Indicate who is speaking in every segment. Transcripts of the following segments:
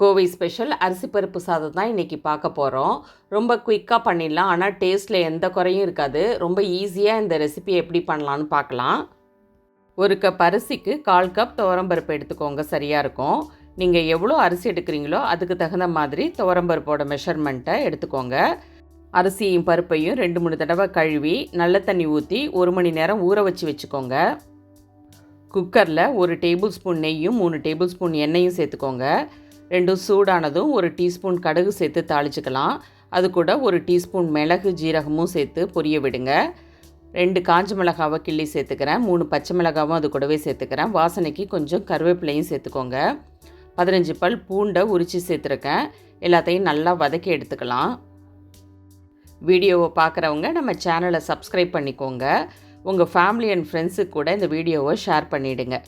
Speaker 1: Kovai special அரிசி பருப்பு சாதம் தான் இன்றைக்கி பார்க்க போகிறோம் ரொம்ப குயிக்காக பண்ணிடலாம். ஆனால் டேஸ்ட்டில் எந்த குறையும் இருக்காது. ரொம்ப ஈஸியாக இந்த ரெசிபி எப்படி பண்ணலான்னு பார்க்கலாம். ஒரு கப் அரிசிக்கு கால் கப் துவரம்பருப்பு எடுத்துக்கோங்க. சரியாக இருக்கும். நீங்கள் எவ்வளோ அரிசி எடுக்கிறீங்களோ அதுக்கு தகுந்த மாதிரி துவரம்பருப்போட மெஷர்மெண்ட்டை எடுத்துக்கோங்க. அரிசியும் பருப்பையும் ரெண்டு மூணு தடவை கழுவி நல்ல தண்ணி ஊற்றி ஒரு மணி நேரம் ஊற வச்சு வச்சுக்கோங்க. குக்கரில் ஒரு டேபிள் ஸ்பூன் நெய்யும் மூணு டேபிள் ஸ்பூன் எண்ணெயும் சேர்த்துக்கோங்க. ரெண்டும் சூடானதும் ஒரு டீஸ்பூன் கடுகு சேர்த்து தாளிச்சுக்கலாம். அது கூட ஒரு டீஸ்பூன் மிளகு ஜீரகமும் சேர்த்து பொரிய விடுங்க. ரெண்டு காஞ்ச மிளகாவை கிள்ளி சேர்த்துக்கிறேன். மூணு பச்சை மிளகாவும் அது கூடவே சேர்த்துக்கிறேன். வாசனைக்கு கொஞ்சம் கருவேப்பிலையும் சேர்த்துக்கோங்க. பதினஞ்சு பல் பூண்டை உரித்து சேர்த்துருக்கேன். எல்லாத்தையும் நல்லா வதக்கி எடுத்துக்கலாம். வீடியோவை பார்க்குறவங்க நம்ம சேனலை சப்ஸ்கிரைப் பண்ணிக்கோங்க. உங்கள் ஃபேமிலி அண்ட் ஃப்ரெண்ட்ஸுக்கு கூட இந்த வீடியோவை ஷேர் பண்ணிவிடுங்க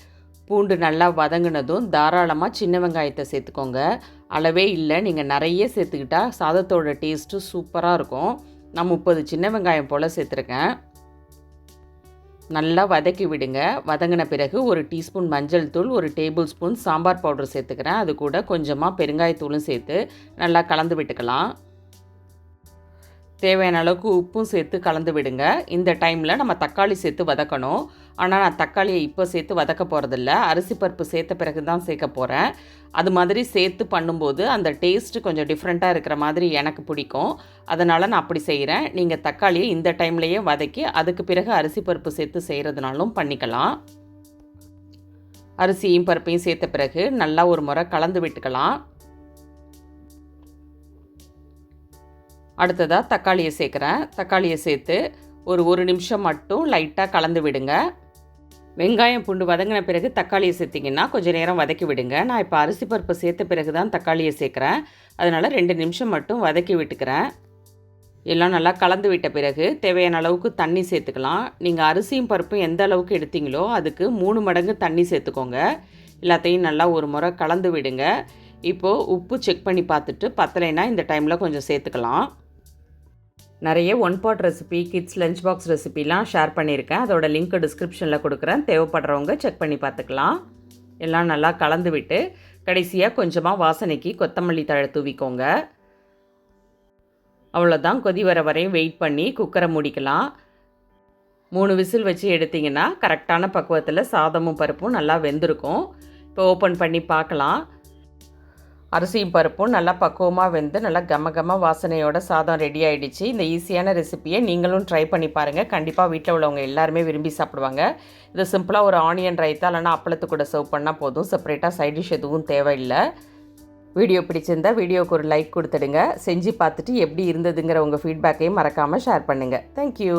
Speaker 1: பூண்டு நல்லா வதங்கினதும் தாராளமாக சின்ன வெங்காயத்தை சேர்த்துக்கோங்க. அளவே இல்லை நீங்கள் நிறைய சேர்த்துக்கிட்டா சாதத்தோட டேஸ்ட்டு சூப்பராக இருக்கும். நான் முப்பது சின்ன வெங்காயம் போல் சேர்த்துருக்கேன். நல்லா வதக்கி விடுங்க. வதங்கின பிறகு ஒரு டீஸ்பூன் மஞ்சள் தூள் ஒரு டேபிள் ஸ்பூன் சாம்பார் பவுடர் சேர்த்துக்கிறேன். அது கூட கொஞ்சமாக பெருங்காயத்தூளும் சேர்த்து நல்லா கலந்து விட்டுக்கலாம். தேவையான அளவுக்கு உப்பும் சேர்த்து கலந்து விடுங்க. இந்த டைமில் நம்ம தக்காளி சேர்த்து வதக்கணும். ஆனால் நான் தக்காளியை இப்போ சேர்த்து வதக்க போகிறதில்ல அரிசி பருப்பு சேர்த்த பிறகு தான் சேர்க்க போகிறேன் அது மாதிரி சேர்த்து பண்ணும்போது அந்த டேஸ்ட்டு கொஞ்சம் டிஃப்ரெண்ட்டாக இருக்கிற மாதிரி எனக்கு பிடிக்கும். அதனால் நான் அப்படி செய்கிறேன் நீங்கள் தக்காளியை இந்த டைம்லேயே வதக்கி அதுக்கு பிறகு அரிசி பருப்பு சேர்த்து செய்கிறதுனாலும் பண்ணிக்கலாம். அரிசியும் பருப்பையும் சேர்த்த பிறகு நல்லா ஒரு முறை கலந்து விட்டுக்கலாம். அடுத்ததாக தக்காளியை சேர்க்குறேன். தக்காளியை சேர்த்து ஒரு ஒரு நிமிஷம் மட்டும் லைட்டாக கலந்து விடுங்க. வெங்காயம் பூண்டு வதங்கின பிறகு தக்காளியை சேர்த்திங்கன்னா கொஞ்சம் நேரம் வதக்கி விடுங்க. நான் இப்போ அரிசி பருப்பு சேர்த்த பிறகு தான் தக்காளியை சேர்க்குறேன். அதனால் ரெண்டு நிமிஷம் மட்டும் வதக்கி விட்டுக்கிறேன். எல்லாம் நல்லா கலந்து விட்ட பிறகு தேவையான அளவுக்கு தண்ணி சேர்த்துக்கலாம். நீங்கள் அரிசியும் பருப்பும் எந்த அளவுக்கு எடுத்தீங்களோ அதுக்கு மூணு மடங்கு தண்ணி சேர்த்துக்கோங்க. எல்லாத்தையும் நல்லா ஒரு முறை கலந்து விடுங்க. இப்போது உப்பு செக் பண்ணி பார்த்துட்டு பத்தலைன்னா இந்த டைமில் கொஞ்சம் சேர்த்துக்கலாம். நிறைய one pot recipe kids lunch box ரெசிபிலாம் share பண்ணியிருக்கேன். அதோட லிங்க் டிஸ்கிரிப்ஷனில் கொடுக்குறேன். தேவைப்படுறவங்க செக் பண்ணி பார்த்துக்கலாம். எல்லாம் நல்லா கலந்து விட்டு கடைசியாக கொஞ்சமாக வாசனைக்கு கொத்தமல்லி தழை தூவிக்கோங்க. அவ்வளோதான் கொதி வர வரையும் வெயிட் பண்ணி குக்கரை முடிக்கலாம். மூணு விசில் வச்சு எடுத்திங்கன்னா கரெக்டான பக்குவத்தில் சாதமும் பருப்பும் நல்லா வெந்திருக்கும். இப்போ ஓப்பன் பண்ணி பார்க்கலாம். அரிசியும் பருப்பும் நல்லா பக்குவமாக வெந்து நல்லா கம கம வாசனையோட சாதம் ரெடி ஆகிடுச்சு இந்த ஈஸியான ரெசிப்பியை நீங்களும் ட்ரை பண்ணி பாருங்கள் கண்டிப்பாக வீட்டில் உள்ளவங்க எல்லாருமே விரும்பி சாப்பிடுவாங்க. இது சிம்பிளாக ஒரு ஆனியன் ரைத்தா இல்லைனா அப்பளத்து கூட சர்வ் பண்ணால் போதும். செப்பரேட்டாக சைட் டிஷ் எதுவும் தேவையில்லை. வீடியோ பிடிச்சிருந்தா வீடியோவுக்கு ஒரு லைக் கொடுத்துடுங்க. செஞ்சு பார்த்துட்டு எப்படி இருந்ததுங்கிற உங்கள் ஃபீட்பேக்கையும் மறக்காமல் ஷேர் பண்ணுங்கள் தேங்க்யூ